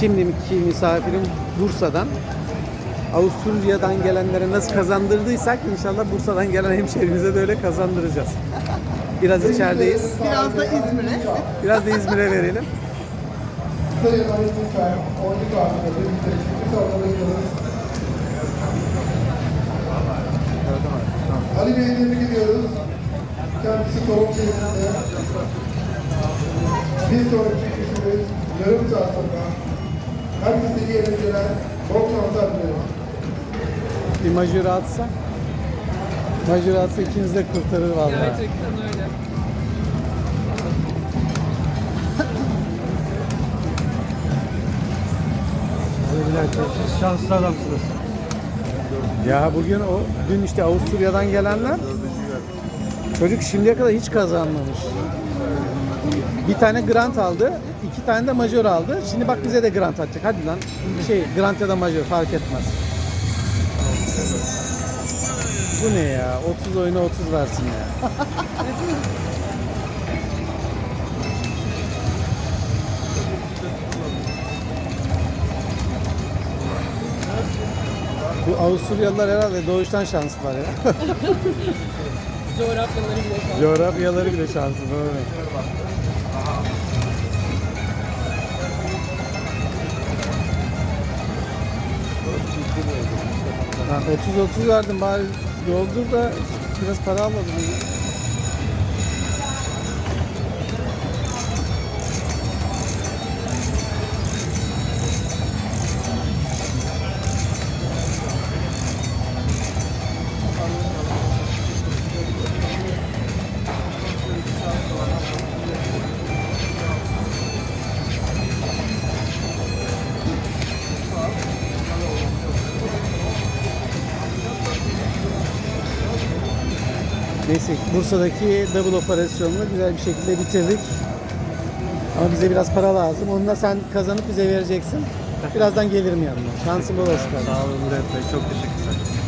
Şimdiki misafirim Bursa'dan. Avusturya'dan gelenlere nasıl kazandırdıysak inşallah Bursa'dan gelen hemşehrimize de öyle kazandıracağız. Biraz içerideyiz. Biraz da İzmir'e. Biraz da İzmir'e verelim. Ali tebrik ediyoruz. Kendisi çevresinde. Bir sonraki kişimiz yarım saat sonra. Herkese iyi eğlenceler. Bol şanslar diliyorum. Bir majör atsa. Majör atsa ikiniz de kurtarır vallahi. Gerçekten öyle. Siz şanslı adamsınız. Ya bugün o dün işte Avusturya'dan gelenler çocuk şimdiye kadar hiç kazanmamış. Bir tane grant aldı, iki tane de majör aldı. Şimdi bak bize de grant atacak. Hadi lan. Şey grant ya da majör fark etmez. Bu ne ya? 30 oyuna 30 versin ya. Bu Avusturyalılar herhalde doğuştan şanslılar ya. Coğrafyaları bile an. Coğrafyaları bile şanslı. Doğru. Lan 30 30 verdim bari yoldur da biraz para almadım. Neyse Bursa'daki double operasyonunu güzel bir şekilde bitirdik. Ama bize biraz para lazım. Onu da sen kazanıp bize vereceksin. Birazdan gelirim yanına. Şansın bol olsun. Sağ olun Murat Bey. Çok teşekkürler.